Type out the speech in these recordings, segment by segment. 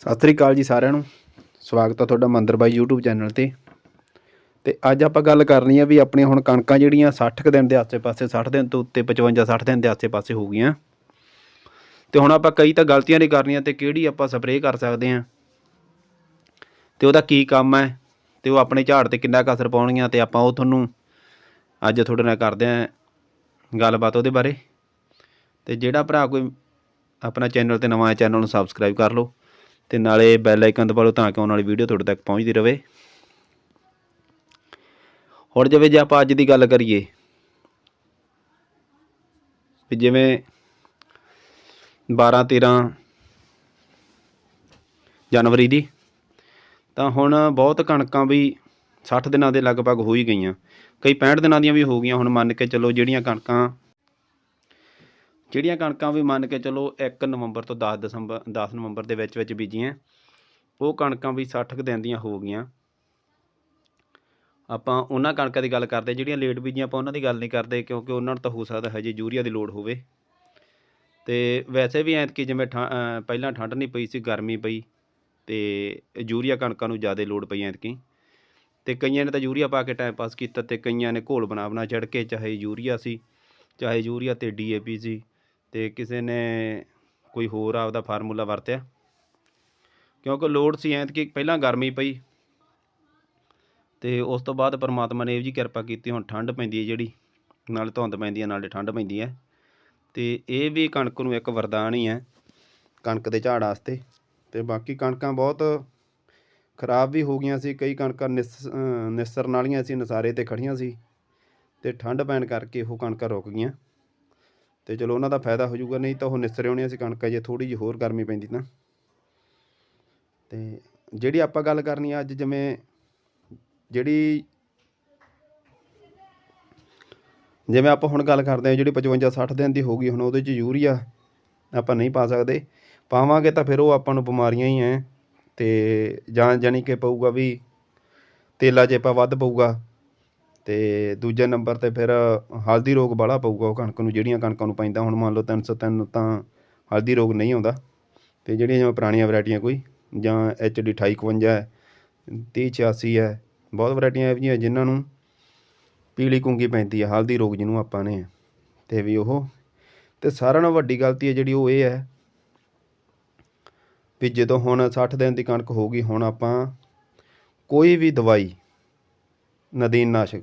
ਸਤਿ ਸ੍ਰੀ ਅਕਾਲ ਜੀ ਸਾਰਿਆਂ ਨੂੰ। ਸਵਾਗਤ ਆ ਤੁਹਾਡਾ ਮੰਦਰ ਬਾਈ YouTube ਚੈਨਲ ਤੇ। ਤੇ ਅੱਜ ਆਪਾਂ ਗੱਲ ਕਰਨੀ ਆ ਵੀ ਆਪਣੀਆਂ ਹੁਣ ਕਣਕਾਂ ਜਿਹੜੀਆਂ 60 ਕੁ ਦਿਨ ਦੇ ਆਸੇ-ਪਾਸੇ 60 ਦਿਨ ਤੋਂ ਉੱਤੇ 55 60 ਦਿਨ ਦੇ ਆਸੇ-ਪਾਸੇ ਹੋ ਗਈਆਂ। ਤੇ ਹੁਣ ਆਪਾਂ ਕਈ ਤਾਂ ਗਲਤੀਆਂ ਨਹੀਂ ਕਰਨੀਆਂ ਤੇ ਕਿਹੜੀ ਆਪਾਂ ਸਪਰੇਅ ਕਰ ਸਕਦੇ ਹਾਂ। ਤੇ ਉਹਦਾ ਕੀ ਕੰਮ ਹੈ ਤੇ ਉਹ ਆਪਣੇ ਝਾੜ ਤੇ ਕਿੰਨਾ ਕੁ ਅਸਰ ਪਾਉਣਗੀਆਂ ਤੇ ਆਪਾਂ ਉਹ ਤੁਹਾਨੂੰ ਅੱਜ ਤੁਹਾਡੇ ਨਾਲ ਕਰਦੇ ਹਾਂ ਗੱਲਬਾਤ ਉਹਦੇ ਬਾਰੇ। ਤੇ ਜਿਹੜਾ ਭਰਾ ਕੋਈ ਆਪਣਾ ਚੈਨਲ ਤੇ ਨਵਾਂ ਹੈ, ਚੈਨਲ ਨੂੰ ਸਬਸਕ੍ਰਾਈਬ ਕਰ ਲਓ। ਤੇ ਨਾਲੇ ਬੈਲ ਆਈਕਨ ਦਬਾ ਲਓ ਤਾਂ ਕਿ ਆਉਣ ਵਾਲੀ ਵੀਡੀਓ ਤੁਹਾਡੇ ਤੱਕ ਪਹੁੰਚਦੀ ਰਹੇ। ਹੁਣ ਜਿਵੇਂ ਜੇ ਆਪਾਂ ਅੱਜ ਦੀ ਗੱਲ ਕਰੀਏ, ਵੀ ਜਿਵੇਂ 12 13 ਜਨਵਰੀ ਦੀ, ਤਾਂ ਹੁਣ ਬਹੁਤ ਕਣਕਾਂ ਵੀ 60 ਦਿਨਾਂ ਦੇ ਲਗਭਗ ਹੋ ਹੀ ਗਈਆਂ। ਕਈ 65 ਦਿਨਾਂ ਦੀਆਂ ਵੀ ਹੋ ਗਈਆਂ, ਹੁਣ ਮੰਨ ਕੇ ਚੱਲੋ ਜਿਹੜੀਆਂ ਕਣਕਾਂ ਜਿਹੜੀਆਂ ਕਣਕਾਂ ਵੀ ਮੰਨ ਕੇ ਚਲੋ 1 ਨਵੰਬਰ ਤੋਂ 10 ਦਸੰਬਰ 10 ਨਵੰਬਰ ਦੇ ਵਿੱਚ ਵਿੱਚ ਬੀਜੀਆਂ, ਉਹ ਕਣਕਾਂ ਵੀ 60 ਕੁ ਦਿਨ ਦੀਆਂ ਹੋ ਗਈਆਂ। ਆਪਾਂ ਉਹਨਾਂ ਕਣਕਾਂ ਦੀ ਗੱਲ ਕਰਦੇ, ਜਿਹੜੀਆਂ ਲੇਟ ਬੀਜੀਆਂ ਆਪਾਂ ਉਹਨਾਂ ਦੀ ਗੱਲ ਨਹੀਂ ਕਰਦੇ, ਕਿਉਂਕਿ ਉਹਨਾਂ ਨੂੰ ਤਾਂ ਹੋ ਸਕਦਾ ਹਜੇ ਯੂਰੀਆ ਦੀ ਲੋੜ ਹੋਵੇ। ਤੇ ਵੈਸੇ ਵੀ ਐਤਕੀ ਜਿਵੇਂ ਠਾ- ਪਹਿਲਾਂ ਠੰਡ ਨਹੀਂ ਪਈ ਸੀ, ਗਰਮੀ ਪਈ, ਤੇ ਯੂਰੀਆ ਕਣਕਾਂ ਨੂੰ ਜ਼ਿਆਦਾ ਲੋੜ ਪਈ ਐਤਕੀ। ਤੇ ਕਈਆਂ ਨੇ ਤਾਂ ਯੂਰੀਆ ਪਾ ਕੇ ਟਾਈਮ ਪਾਸ ਕੀਤਾ ਤੇ ਕਈਆਂ ਨੇ ਘੋਲ ਬਣਾ ਬਣਾ ਚੜ ਕੇ, ਚਾਹੇ ਯੂਰੀਆ ਸੀ, ਚਾਹੇ ਯੂਰੀਆ ਤੇ ਡੀਏਪੀ ਸੀ। ਤੇ ਕਿਸੇ ਨੇ ਕੋਈ ਹੋਰ ਆਪਦਾ ਫਾਰਮੂਲਾ ਵਰਤਿਆ? ਕਿਉਂਕਿ ਲੋੜ ਸੀ ਐਤਕੀ ਪਹਿਲਾਂ ਗਰਮੀ ਪਈ ਤੇ ਉਸ ਤੋਂ ਬਾਅਦ ਪਰਮਾਤਮਾ ਨੇ ਇਹ ਜੀ ਕਿਰਪਾ ਕੀਤੀ, ਹੁਣ ਠੰਡ ਪੈਂਦੀ ਹੈ ਜਿਹੜੀ, ਨਾਲੇ ਧੁੰਦ ਪੈਂਦੀ ਹੈ, ਨਾਲੇ ਠੰਡ ਪੈਂਦੀ ਹੈ। ਤੇ ਇਹ ਵੀ ਕਣਕ ਨੂੰ ਇੱਕ ਵਰਦਾਨ ਹੀ ਹੈ, ਕਣਕ ਦੇ ਝਾੜ ਵਾਸਤੇ। ਤੇ ਬਾਕੀ ਕਣਕਾਂ ਬਹੁਤ ਖਰਾਬ ਵੀ ਹੋ ਗਈਆਂ ਸੀ, ਕਈ ਕਣਕਾਂ ਨਿਸ ਨਿਸਰਨ ਵਾਲੀਆਂ ਸੀ, ਨਸਾਰੇ ਤੇ ਖੜੀਆਂ ਸੀ। ਤੇ ਠੰਡ ਪੈਣ ਕਰਕੇ ਉਹ ਕਣਕਾਂ ਰੁਕ ਗਈਆਂ। ਤੇ ਚਲੋ ਉਹਨਾਂ ਦਾ ਫਾਇਦਾ ਹੋ ਜਾਊਗਾ, ਨਹੀਂ ਤਾਂ ਉਹ ਨਿਸਰੇ ਹੋਣੀਆਂ ਸੀ ਕਣਕਾਂ, ਜੇ ਥੋੜੀ ਜਿਹੀ ਹੋਰ ਗਰਮੀ ਪੈਂਦੀ ਤਾਂ। ਤੇ ਜਿਹੜੀ ਆਪਾਂ ਗੱਲ ਕਰਨੀ ਆ, ਅੱਜ ਜਿਵੇਂ ਜਿਹੜੀ ਜਿਵੇਂ ਆਪਾਂ ਹੁਣ ਗੱਲ ਕਰਦੇ ਹਾਂ ਜਿਹੜੀ 55 60 ਦਿਨ ਦੀ ਹੋ ਗਈ, ਹੁਣ ਉਹਦੇ 'ਚ ਯੂਰੀਆ ਆਪਾਂ ਨਹੀਂ ਪਾ ਸਕਦੇ। ਪਾਵਾਂਗੇ ਤਾਂ ਫਿਰ ਉਹ ਆਪਾਂ ਨੂੰ ਬਿਮਾਰੀਆਂ ਹੀ ਐ, ਤੇ ਜਾਂ ਜਾਨੀ ਕਿ ਪਊਗਾ ਵੀ ਤੇਲਾ ਜੇ ਆਪਾਂ ਵੱਧ ਪਊਗਾ ਅਤੇ ਦੂਜੇ ਨੰਬਰ ਤੇ ਫਿਰ ਹਲਦੀ ਰੋਗ ਬਾਹਲਾ ਪਊਗਾ ਉਹ ਕਣਕ ਨੂੰ, ਜਿਹੜੀਆਂ ਕਣਕਾਂ ਨੂੰ ਪੈਂਦਾ, ਹੁਣ ਮੰਨ ਲਓ 303 ਤਾਂ ਹਲਦੀ ਰੋਗ ਨਹੀਂ ਆਉਂਦਾ। ਅਤੇ ਜਿਹੜੀਆਂ ਜਿਵੇਂ ਪੁਰਾਣੀਆਂ ਵਰਾਇਟੀਆਂ ਕੋਈ, ਜਾਂ ਐਚ ਡੀ 2851 ਹੈ 3086 ਹੈ, ਬਹੁਤ ਵਰਾਇਟੀਆਂ ਇਹੋ ਜਿਹੀਆਂ ਜਿਨ੍ਹਾਂ ਨੂੰ ਪੀਲੀ ਕੁੰਗੀ ਪੈਂਦੀ ਹੈ ਹਲਦੀ ਰੋਗ ਜਿਹਨੂੰ ਆਪਾਂ ਨੇ ਅਤੇ ਵੀ ਉਹ ਅਤੇ ਸਾਰਿਆਂ ਨਾਲੋਂ ਵੱਡੀ ਗਲਤੀ ਹੈ ਜਿਹੜੀ ਉਹ ਇਹ ਹੈ ਵੀ ਜਦੋਂ ਹੁਣ 60 ਦਿਨ ਦੀ ਕਣਕ ਹੋ ਗਈ, ਹੁਣ ਆਪਾਂ ਕੋਈ ਵੀ ਦਵਾਈ ਨਦੀਨ ਨਾਸ਼ਕ।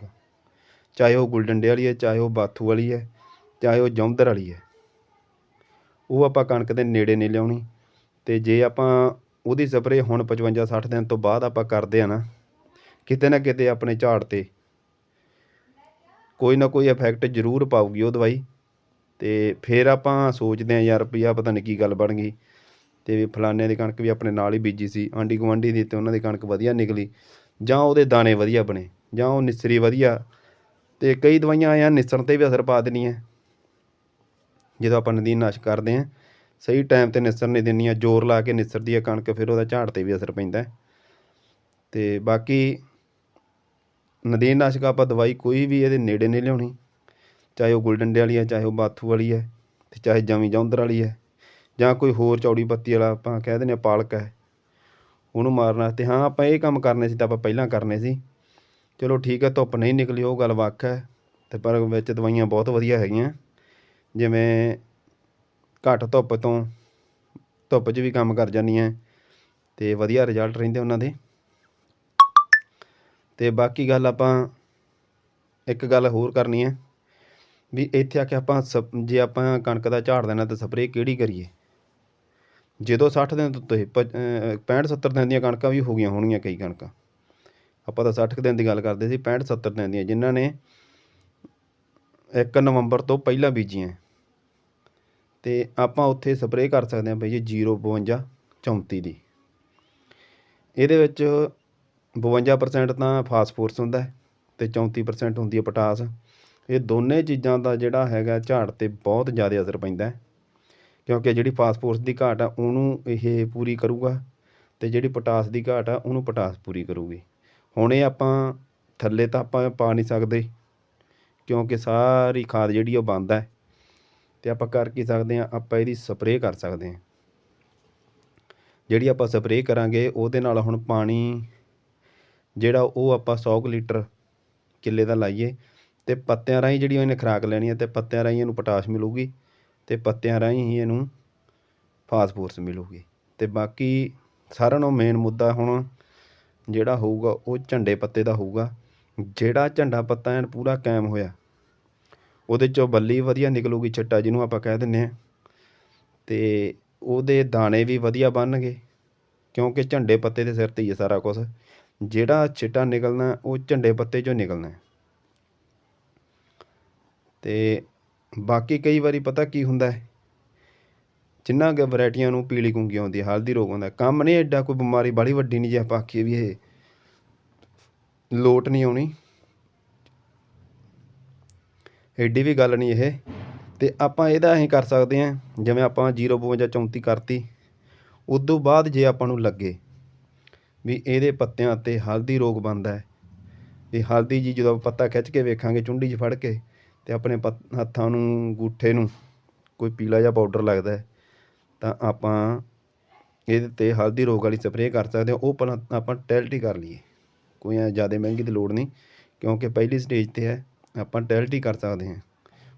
ਚਾਹੇ ਉਹ ਗੁਲਡੰਡੇ ਵਾਲੀ ਹੈ, ਚਾਹੇ ਉਹ ਬਾਥੂ ਵਾਲੀ ਹੈ, ਚਾਹੇ ਉਹ ਜੌਂਦਰ ਵਾਲੀ ਹੈ। ਉਹ ਆਪਾਂ ਕਣਕ ਦੇ ਨੇੜੇ ਨਹੀਂ ਲਿਆਉਣੀ ਅਤੇ ਜੇ ਆਪਾਂ ਉਹਦੀ ਸਪਰੇਅ ਹੁਣ 55 60 ਦਿਨ ਤੋਂ ਬਾਅਦ ਆਪਾਂ ਕਰਦੇ ਆ ਨਾ, ਕਿਤੇ ਨਾ ਕਿਤੇ ਆਪਣੇ ਝਾੜ ਤੇ ਕੋਈ ਨਾ ਕੋਈ ਇਫੈਕਟ ਜ਼ਰੂਰ ਪਾਊਗੀ ਉਹ ਦਵਾਈ ਤੇ ਫਿਰ ਆਪਾਂ ਸੋਚਦੇ ਆ ਯਾਰ ਵੀ ਆ ਪਤਾ ਨਹੀਂ ਕੀ ਗੱਲ ਬਣ ਗਈ ਤੇ ਵੀ ਫਲਾਨਿਆਂ ਦੀ ਕਣਕ ਵੀ ਆਪਣੇ ਨਾਲ ਹੀ ਬੀਜੀ ਸੀ, ਆਂਢੀ ਗੁਆਂਢੀ ਦੀ ਤੇ ਉਹਨਾਂ ਦੀ ਕਣਕ ਵਧੀਆ ਨਿਕਲੀ ਜਾਂ ਉਹਦੇ ਦਾਣੇ ਵਧੀਆ ਬਣੇ। ਜਾਂ ਉਹ ਨਿਸਰੀ ਵਧੀਆ, ਤੇ ਕਈ ਦਵਾਈਆਂ ਆ ਨਿਸਰਨ ਤੇ ਵੀ ਅਸਰ ਪਾ ਦਿੰਦੀਆਂ। ਜਦੋਂ ਆਪਾਂ ਨਦੀਨ ਨਾਸ਼ ਕਰਦੇ ਹਾਂ, ਸਹੀ ਟਾਈਮ ਤੇ ਨਿਸਰ ਨਹੀਂ ਦਿੰਦੀਆਂ, ਜ਼ੋਰ ਲਾ ਕੇ ਨਿਸਰਦੀ ਹੈ ਕਣਕ, ਫਿਰ ਉਹਦਾ ਝਾੜ ਤੇ ਵੀ ਅਸਰ ਪੈਂਦਾ। ਹੈ। ਤੇ ਬਾਕੀ ਨਦੀਨ ਨਾਸ਼ਕ ਆਪਾਂ ਦਵਾਈ ਕੋਈ ਵੀ ਇਹਦੇ ਨੇੜੇ ਨਹੀਂ ਲਿਆਉਣੀ, ਚਾਹੇ ਉਹ ਗੁਲਡੰਡੇ ਵਾਲੀ ਹੈ ਚਾਹੇ ਉਹ ਬਾਥੂ ਵਾਲੀ ਹੈ ਤੇ ਚਾਹੇ ਜਮੀ ਜੌਂਦਰ ਵਾਲੀ ਹੈ ਜਾਂ ਕੋਈ ਹੋਰ ਚੌੜੀ ਪੱਤੀ ਵਾਲਾ ਆਪਾਂ ਕਹਿ ਦਿੰਦੇ ਹਾਂ ਪਾਲਕ ਹੈ ਉਹਨੂੰ ਮਾਰਨ ਵਾਸਤੇ। ਹਾਂ, ਆਪਾਂ ਇਹ ਕੰਮ ਕਰਨੇ ਸੀ ਤਾਂ ਆਪਾਂ ਪਹਿਲਾਂ ਕਰਨੇ ਸੀ। ਚਲੋ ਠੀਕ ਹੈ, ਧੁੱਪ ਨਹੀਂ ਨਿਕਲੀ, ਉਹ ਗੱਲ ਵੱਖ ਹੈ, ਤੇ ਪਰ ਵਿੱਚ ਦਵਾਈਆਂ ਬਹੁਤ ਵਧੀਆ ਹੈਗੀਆਂ, ਜਿਵੇਂ ਘੱਟ ਧੁੱਪ ਤੋਂ ਧੁੱਪ 'ਚ ਵੀ ਕੰਮ ਕਰ ਜਾਂਦੀਆਂ, ਤੇ ਵਧੀਆ ਰਿਜ਼ਲਟ ਰਹਿੰਦੇ ਉਹਨਾਂ ਦੇ। ਤੇ ਬਾਕੀ ਗੱਲ ਆਪਾਂ ਇੱਕ ਗੱਲ ਹੋਰ ਕਰਨੀ ਹੈ, ਵੀ ਇੱਥੇ ਆ ਕੇ ਆਪਾਂ ਸਪ- ਜੇ ਆਪਾਂ ਕਣਕ ਦਾ ਝਾੜ ਦੇਣਾ ਤਾਂ ਸਪਰੇਅ ਕਿਹੜੀ ਕਰੀਏ? ਜਦੋਂ 60 ਦਿਨ ਤੋਂ ਉੱਤੇ 65 70 ਦਿਨ ਦੀਆਂ ਕਣਕਾਂ ਵੀ ਹੋ ਗਈਆਂ ਹੋਣਗੀਆਂ ਕਈ ਕਣਕਾਂ। ਆਪਾਂ ਤਾਂ 60 ਕੁ ਦਿਨ ਦੀ ਗੱਲ ਕਰਦੇ ਸੀ 65 70 ਦਿਨ ਦੀਆਂ, ਜਿਨ੍ਹਾਂ ਨੇ 1 ਨਵੰਬਰ ਤੋਂ ਪਹਿਲਾਂ ਬੀਜੀਆਂ। ਤੇ ਆਪਾਂ ਉੱਥੇ ਸਪਰੇਅ ਕਰ ਸਕਦੇ ਹਾਂ ਬਈ ਜੀ 052 34 ਦੀ। ਇਹਦੇ ਵਿੱਚ 52% ਤਾਂ ਫਾਸਫੋਰਸ ਹੁੰਦਾ ਹੈ ਤੇ 34% ਹੁੰਦੀ ਹੈ ਪੋਟਾਸ ਇਹ ਦੋਨੇ ਚੀਜ਼ਾਂ ਦਾ ਜਿਹੜਾ ਹੈਗਾ ਝਾੜ ਤੇ ਬਹੁਤ ਜ਼ਿਆਦਾ ਅਸਰ ਪੈਂਦਾ ਕਿਉਂਕਿ ਜਿਹੜੀ ਫਾਸਫੋਰਸ ਦੀ ਘਾਟ ਆ, ਉਹਨੂੰ ਇਹ ਪੂਰੀ ਕਰੂਗਾ ਤੇ ਜਿਹੜੀ ਪੋਟਾਸ ਦੀ ਘਾਟ ਆ, ਉਹਨੂੰ ਪੋਟਾਸ ਪੂਰੀ ਕਰੂਗੀ। ਹੁਣ ਇਹ ਆਪਾਂ ਥੱਲੇ ਤਾਂ ਆਪਾਂ ਪਾ ਨਹੀਂ ਸਕਦੇ, ਕਿਉਂਕਿ ਸਾਰੀ ਖਾਦ ਜਿਹੜੀ ਉਹ ਬੰਦ ਹੈ ਤੇ ਆਪਾਂ ਕਰ ਕੀ ਸਕਦੇ ਹਾਂ, ਆਪਾਂ ਇਹਦੀ ਸਪਰੇਅ ਕਰ ਸਕਦੇ ਹਾਂ। ਜਿਹੜੀ ਆਪਾਂ ਸਪਰੇਅ ਕਰਾਂਗੇ, ਉਹਦੇ ਨਾਲ ਹੁਣ ਪਾਣੀ ਜਿਹੜਾ ਉਹ ਆਪਾਂ 100 ਕੁ ਲੀਟਰ ਕਿੱਲੇ ਦਾ ਲਾਈਏ ਤੇ ਪੱਤਿਆਂ ਰਾਹੀਂ ਜਿਹੜੀ ਇਹਨੇ ਖੁਰਾਕ ਲੈਣੀ ਹੈ ਤੇ ਪੱਤਿਆਂ ਰਾਹੀਂ ਇਹਨੂੰ ਪੋਟਾਸ਼ ਮਿਲੂਗੀ ਤੇ ਪੱਤਿਆਂ ਰਾਹੀਂ ਹੀ ਇਹਨੂੰ ਫਾਸਫੋਰਸ ਮਿਲੂਗੀ। ਤੇ ਬਾਕੀ ਸਾਰਿਆਂ ਨੂੰ ਮੇਨ ਮੁੱਦਾ ਹੁਣ ਜਿਹੜਾ ਹੋਊਗਾ ਉਹ ਝੰਡੇ ਪੱਤੇ ਦਾ ਹੋਊਗਾ। ਜਿਹੜਾ ਝੰਡਾ ਪੱਤਾ ਐਨ ਪੂਰਾ ਕਾਇਮ ਹੋਇਆ, ਉਹਦੇ ਚੋਂ ਬੱਲੀ ਵਧੀਆ ਨਿਕਲੂਗੀ ਛੱਟਾ ਜਿਹਨੂੰ ਆਪਾਂ ਕਹਿ ਦਿੰਨੇ ਆ ਤੇ ਉਹਦੇ ਦਾਣੇ ਵੀ ਵਧੀਆ ਬਣਨਗੇ, ਕਿਉਂਕਿ ਝੰਡੇ ਪੱਤੇ ਦੇ ਸਿਰ ਤੇ ਹੀ ਹੈ ਸਾਰਾ ਕੁਝ ਜਿਹੜਾ ਛਿੱਟਾ ਨਿਕਲਣਾ, ਉਹ ਝੰਡੇ ਪੱਤੇ ਚੋਂ ਨਿਕਲਣਾ ਹੈ। ਤੇ ਬਾਕੀ ਕਈ ਵਾਰੀ ਪਤਾ ਕੀ ਹੁੰਦਾ ਹੈ? ਜਿੰਨਾ ਕੁ ਵੈਰਾਈਟੀਆਂ ਨੂੰ ਪੀਲੀ ਗੁੰਗੀ ਆਉਂਦੀ ਹੈ ਹਲਦੀ ਰੋਗ ਆਉਂਦਾ ਕੰਮ ਨਹੀਂ, ਐਡਾ ਕੋਈ ਬਿਮਾਰੀ ਬਾਹਲੀ ਵੱਡੀ ਨਹੀਂ ਜੇ ਆਪਾਂ ਆਖੀਏ ਵੀ ਇਹ ਲੋਟ ਨਹੀਂ ਆਉਣੀ। ਐਡੀ ਵੀ ਗੱਲ ਨਹੀਂ ਇਹ। ਤੇ ਆਪਾਂ ਇਹਦਾ ਅਸੀਂ ਕਰ ਸਕਦੇ ਹਾਂ, ਜਿਵੇਂ ਆਪਾਂ 052 34 ਕਰਤੀ, ਉਦੋਂ ਬਾਅਦ ਜੇ ਆਪਾਂ ਨੂੰ ਲੱਗੇ ਵੀ ਇਹਦੇ ਪੱਤਿਆਂ ਤੇ ਹਲਦੀ ਰੋਗ ਬਣਦਾ ਹੈ, ਵੀ ਹਲਦੀ ਜੀ ਜਦੋਂ ਪੱਤਾ ਖਿੱਚ ਕੇ ਵੇਖਾਂਗੇ ਚੁੰਡੀ 'ਚ ਫੜ ਕੇ, ਤੇ ਆਪਣੇ ਪੱਤ- ਹੱਥਾਂ ਨੂੰ, ਗੂਠੇ ਨੂੰ, ਕੋਈ ਪੀਲਾ ਜਿਹਾ ਪਾਊਡਰ ਲੱਗਦਾ ਹੈ ਤਾਂ ਆਪਾਂ ਇਹਦੇ ਤੇ ਹਲਦੀ ਰੋਗ ਵਾਲੀ ਸਪਰੇਅ ਕਰ ਸਕਦੇ ਹਾਂ। ਉਹ ਪਹਿਲਾਂ ਆਪਾਂ ਟੈਲਟੀ ਕਰ ਲਈਏ। ਕੋਈ ਐ ਜ਼ਿਆਦਾ ਮਹਿੰਗੀ ਦੀ ਲੋੜ ਨਹੀਂ, ਕਿਉਂਕਿ ਪਹਿਲੀ ਸਟੇਜ ਤੇ ਹੈ, ਆਪਾਂ ਟੈਲਟੀ ਕਰ ਸਕਦੇ ਹਾਂ।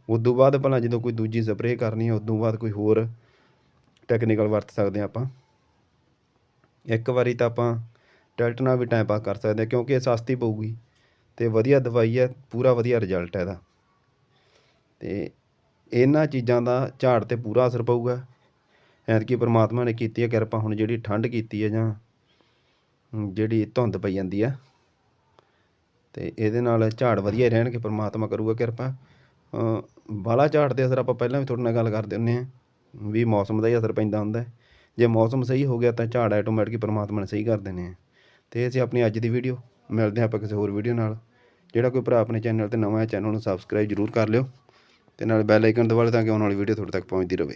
ਉਦੋਂ ਬਾਅਦ ਭਲਾ ਜਦੋਂ ਕੋਈ ਦੂਜੀ ਸਪਰੇਅ ਕਰਨੀ ਹੈ, ਉਦੋਂ ਬਾਅਦ ਕੋਈ ਹੋਰ ਟੈਕਨੀਕਲ ਵਰਤ ਸਕਦੇ ਹਾਂ ਆਪਾਂ। ਇੱਕ ਵਾਰੀ ਤਾਂ ਆਪਾਂ ਟੈਲਟ ਨਾਲ ਵੀ ਟਾਈਮ ਪਾਸ ਕਰ ਸਕਦੇ ਹਾਂ, ਕਿਉਂਕਿ ਇਹ ਸਸਤੀ ਪਊਗੀ। ਤੇ ਵਧੀਆ ਦਵਾਈ ਹੈ, ਪੂਰਾ ਵਧੀਆ ਰਿਜ਼ਲਟ ਹੈ ਇਹਦਾ। ਤੇ ਇਹਨਾਂ ਚੀਜ਼ਾਂ ਦਾ ਝਾੜ ਤੇ ਪੂਰਾ ਅਸਰ ਪਊਗਾ। ਐਤਕੀ ਪਰਮਾਤਮਾ ਨੇ ਕੀਤੀ ਹੈ ਕਿਰਪਾ ਹੁਣ ਜਿਹੜੀ ਠੰਡ ਕੀਤੀ ਹੈ ਜਾਂ ਜਿਹੜੀ ਧੁੰਦ ਪਈ ਜਾਂਦੀ ਆ, ਤੇ ਇਹਦੇ ਨਾਲ ਝਾੜ ਵਧੀਆ ਰਹਿਣਗੇ, ਪਰਮਾਤਮਾ ਕਰੂਗਾ ਕਿਰਪਾ। ਬਾਲਾ ਝਾੜ ਤੇ ਅਸਰ ਆਪਾਂ ਪਹਿਲਾਂ ਵੀ ਤੁਹਾਡੇ ਨਾਲ ਗੱਲ ਕਰਦੇ ਹੁੰਦੇ ਹਾਂ ਵੀ ਮੌਸਮ ਦਾ ਹੀ ਅਸਰ ਪੈਂਦਾ ਹੁੰਦਾ। ਜੇ ਮੌਸਮ ਸਹੀ ਹੋ ਗਿਆ ਤਾਂ ਝਾੜ ਆਟੋਮੈਟਿਕ ਪਰਮਾਤਮਾ ਨੇ ਸਹੀ ਕਰ ਦੇਣੇ ਆ। ਤੇ ਅਸੀਂ ਆਪਣੀ ਅੱਜ ਦੀ ਵੀਡੀਓ ਮਿਲਦੇ ਹਾਂ ਆਪਾਂ ਕਿਸੇ ਹੋਰ ਵੀਡੀਓ ਨਾਲ। ਜਿਹੜਾ ਕੋਈ ਭਰਾ ਆਪਣੇ ਚੈਨਲ ਤੇ ਨਵਾਂ ਹੈ, ਚੈਨਲ ਨੂੰ ਸਬਸਕ੍ਰਾਈਬ ਜ਼ਰੂਰ ਕਰ ਲਿਓ। ਤੇ ਨਾਲ ਬੈਲ ਆਈਕਨ ਦਬਾ ਲਿਓ ਤਾਂ ਕਿ ਆਉਣ ਵਾਲੀ ਵੀਡੀਓ ਤੁਹਾਡੇ ਤੱਕ ਪਹੁੰਚਦੀ ਰਹੇ।